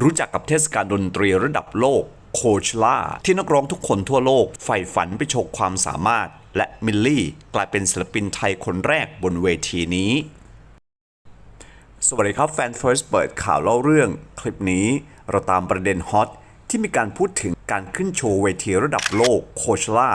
รู้จักกับเทศกาลดนตรีระดับโลกโคชล่าที่นักร้องทุกคนทั่วโลกใฝ่ฝันไปโชว์ความสามารถ และมิลลี่กลายเป็นศิลปินไทยคนแรกบนเวทีนี้ สวัสดีครับแฟน First เปิดข่าวเล่าเรื่อง คลิปนี้เราตามประเด็นฮอตที่มีการพูดถึงการขึ้นโชว์เวทีระดับโลกโคชล่า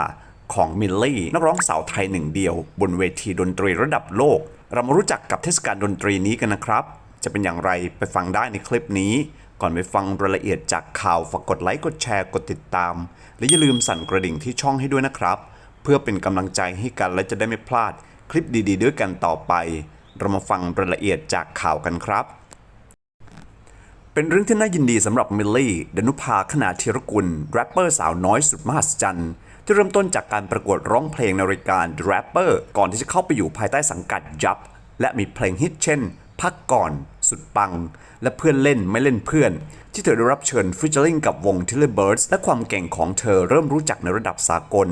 ของมิลลี่นักร้องสาวไทยหนึ่งเดียว บนเวทีดนตรีระดับโลก เรามารู้จักกับเทศกาลดนตรีนี้กันนะครับ จะเป็นอย่างไรไปฟังได้ในคลิปนี้ ก่อนไปฟังรายละเอียดจากข่าวฝากกดไลค์กดแชร์กดติดตาม และอย่าลืมสั่นกระดิ่งที่ช่องให้ด้วยนะครับ เพื่อเป็นกำลังใจให้กันและจะได้ไม่พลาดคลิปดี ๆ ด้วยกันต่อไป เรามาฟังรายละเอียดจากข่าวกันครับ เป็นเรื่องที่น่ายินดีสำหรับมิลลี่ดนุภาขนาธีรกุลแรปเปอร์สาวน้อยสุดมหัศจรรย์ที่เริ่มต้นจากการประกวดร้องเพลงในรายการ The Rapper ก่อนที่จะเข้าไปอยู่ภายใต้สังกัดยับ และมีเพลงฮิตเช่น พักก่อน สุดปัง และเพื่อนเล่นไม่เล่นเพื่อน ที่เธอได้รับเชิญฟิชเชอริงกับวง t i l l y Birds และความเก่งของเธอเริ่มรู้จักในระดับสากล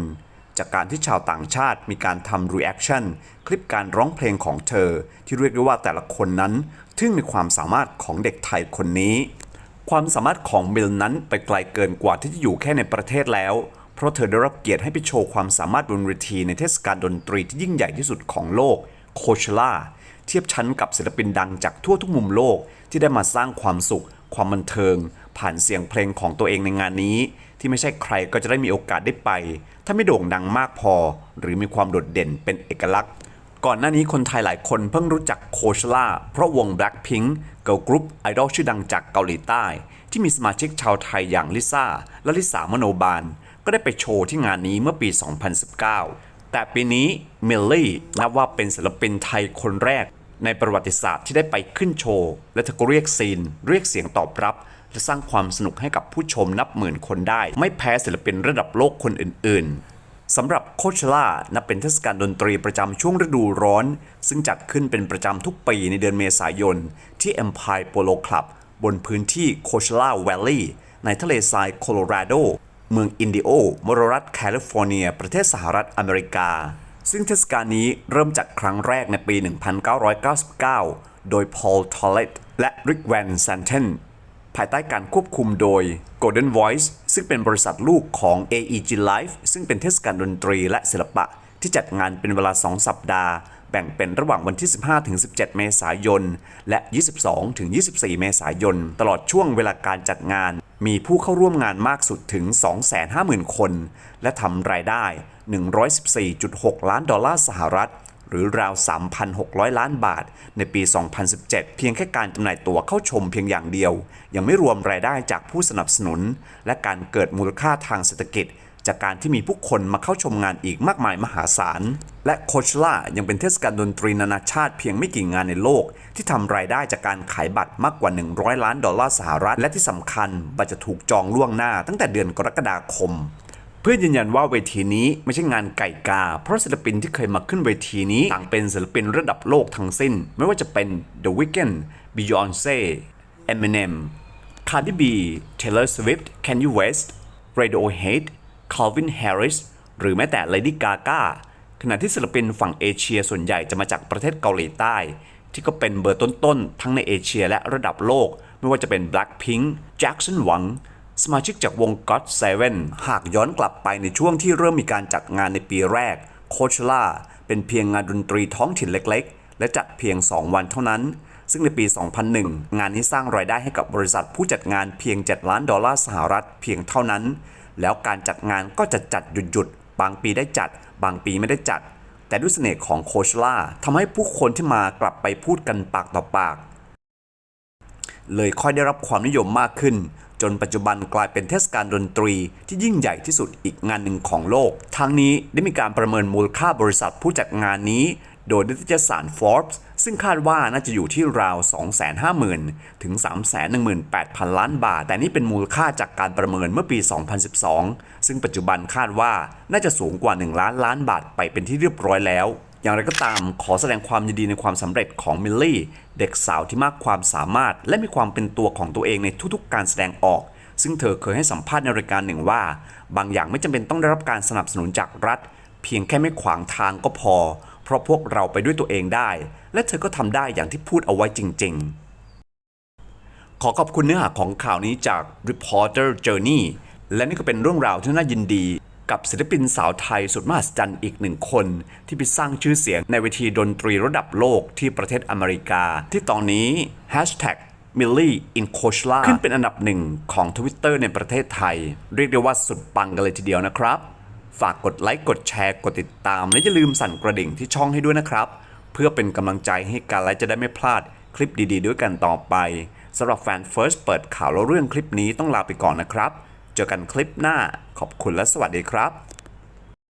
จากการที่ชาวต่างชาติมีการทำ reaction คลิปการร้องเพลงของเธอ ที่เรียกได้ว่าแต่ละคนนั้นทึ่งในความสามารถของเด็กไทยคนนี้ ความสามารถของมิลนั้นไปไกลเกินกว่าที่จะอยู่แค่ในประเทศแล้วเพราะเธอได้รับเกียรติให้ไปโชว์ความสามารถบนเวทีในเทศกาลดนตรีที่ยิ่งใหญ่ที่สุดของโลก โคเชล่าเทียบชั้นกับศิลปินดังจากทั่วทุกมุมโลกที่ได้มาสร้างความสุข ความบันเทิง ผ่านเสียงเพลงของตัวเองในงานนี้ ที่ไม่ใช่ใครก็จะได้มีโอกาสได้ไป ถ้าไม่โด่งดังมากพอ หรือมีความโดดเด่นเป็นเอกลักษณ์ ก่อนหน้านี้คนไทยหลายคนเพิ่งรู้จักโคชล่าเพราะวง Blackpink เกิร์ลกรุ๊ปไอดอลชื่อดังจากเกาหลีใต้ ที่มีสมาชิกชาวไทยอย่างลิซ่าและลิสามโนบาลก็ได้ไปโชว์ที่งานนี้เมื่อปี 2019 แต่ปีนี้มิลลี่นับว่าเป็นศิลปินไทยคนแรก ในประวัติศาสตร์ที่ได้ไปขึ้นโชว์ และเธอก็เรียกซีน เรียกเสียงตอบรับ และสร้างความสนุกให้กับผู้ชมนับหมื่นคนได้ ไม่แพ้ศิลปินระดับโลกคนอื่นๆสำหรับโคชล่านับเป็นเทศกาลดนตรีประจำช่วงฤดูร้อน ซึ่งจัดขึ้นเป็นประจำทุกปีในเดือนเมษายน ที่ Empire Polo Club บนพื้นที่โคชล่า Valley ในทะเลทรายโคโลราโด เมืองอินดิโอมรรัฐแคลิฟอร์เนีย ประเทศสหรัฐอเมริกา ซึ่งเทศกาลนี้เริ่มจัดครั้งแรกในปี 1999 โดยพอลทอลเลตและริกแวนแซนเทนภายใต้การควบคุมโดย Golden Voice ซึ่งเป็นบริษัทลูกของ AEG Live ซึ่งเป็นเทศกาลดนตรีและศิลปะที่จัดงานเป็นเวลา 2 สัปดาห์ แบ่งเป็นระหว่างวันที่ 15-17 เมษายน และ 22-24 เมษายน ตลอดช่วงเวลาการจัดงาน มีผู้เข้าร่วมงานมากสุดถึง 250,000 คน และทำรายได้ 114.6 ล้านดอลลาร์สหรัฐ หรือราว 3,600 ล้านบาท ในปี 2017 เพียงแค่การจำหน่ายตั๋วเข้าชมเพียงอย่างเดียว ยังไม่รวมรายได้จากผู้สนับสนุน และการเกิดมูลค่าทางเศรษฐกิจ จากการที่มีผู้คนมาเข้าชมงานอีกมากมายมหาศาล และโคชล่ายังเป็นเทศกาลดนตรีนานาชาติเพียงไม่กี่งานในโลก ที่ทำรายได้จากการขายบัตรมากกว่า 100 ล้านดอลลาร์สหรัฐ และที่สำคัญบัตรจะถูกจองล่วงหน้าตั้งแต่เดือนกรกฎาคม เพื่อยืนยันว่าเวทีนี้ไม่ใช่งานไก่กา เพราะศิลปินที่เคยมาขึ้นเวทีนี้ต่างเป็นศิลปินระดับโลกทั้งสิ้น ไม่ว่าจะเป็น The Weeknd, Beyoncé, Eminem, Cardi B, Taylor Swift, Kanye West, Radiohead, Calvin Harris หรือแม้แต่ Lady Gaga ขณะที่ศิลปินฝั่งเอเชียส่วนใหญ่จะมาจากประเทศเกาหลีใต้ ที่ก็เป็นเบอร์ต้นๆ ทั้งในเอเชียและระดับโลก ไม่ว่าจะเป็น Blackpink, Jackson Wang สมาชิกจากวง God Seven หากย้อนกลับไปในช่วงที่เริ่มมีการจัดงานในปีแรก Coachella เป็นเพียงงานดนตรีท้องถิ่นเล็กๆ และจัดเพียง 2 วันเท่านั้น ซึ่งในปี 2001 งานนี้สร้างรายได้ให้กับบริษัทผู้จัดงานเพียง 7 ล้านดอลลาร์สหรัฐเพียงเท่านั้น แล้วการจัดงานก็จะจัดหยุดๆบางปีได้จัด บางปีไม่ได้จัด แต่ด้วยเสน่ห์ของโคชล่าทำให้ผู้คนที่มากลับไปพูดกันปากต่อปาก เลยค่อยได้รับความนิยมมากขึ้น จนปัจจุบันกลายเป็นเทศกาลดนตรีที่ยิ่งใหญ่ที่สุดอีกงานหนึ่งของโลก ทั้งนี้ได้มีการประเมินมูลค่าบริษัทผู้จัดงานนี้ โดยนิตยสาร Forbes ซึ่งคาดว่าน่าจะอยู่ที่ราว 250,000 ถึง 318,000 ล้านบาท แต่นี่เป็นมูลค่าจากการประเมินเมื่อปี 2012 ซึ่งปัจจุบันคาดว่าน่าจะสูงกว่า 1 ล้านล้านบาทไปเป็นที่เรียบร้อยแล้ว อย่างไรก็ตามขอแสดงความยินดีในความสำเร็จของมิลลี่ เด็กสาวที่มากความสามารถ และมีความเป็นตัวของตัวเองในทุกๆ การแสดงออก ซึ่งเธอเคยให้สัมภาษณ์ในรายการหนึ่งว่า บางอย่างไม่จำเป็นต้องได้รับการสนับสนุนจากรัฐ เพียงแค่ไม่ขวางทางก็พอ เพราะพวกเราไปด้วยตัวเองได้ และเธอก็ทำได้อย่างที่พูดเอาไว้จริง ๆ ขอขอบคุณเนื้อหาของข่าวนี้จาก Reporter Journey และนี่ก็เป็นเรื่องราวที่น่ายินดี กับศิลปินสาวไทยสุดมหัศจรรย์อีกหนึ่งคน ที่ไปสร้างชื่อเสียงในเวทีดนตรีระดับโลกที่ประเทศอเมริกา ที่ตอนนี้ Hashtag Millie in c o c h l a ขึ้นเป็นอันดับหนึ่งของ Twitter ในประเทศไทย เรียกได้ว่าสุดปังกันเลยทีเดียวนะครับ ฝากกดไลค์กดแชร์กดติดตาม และอย่าลืมสั่นกระดิ่งที่ช่องให้ด้วยนะครับ เพื่อเป็นกำลังใจให้กันและจะได้ไม่พลาดคลิปดีๆ ด้วยกันต่อไปสำหรับแฟน First เปิดข่าวแล้วเรื่องคลิปนี้ต้องลาไปก่อนนะครับ เจอกันคลิปหน้าขอบคุณและสวัสดีครับ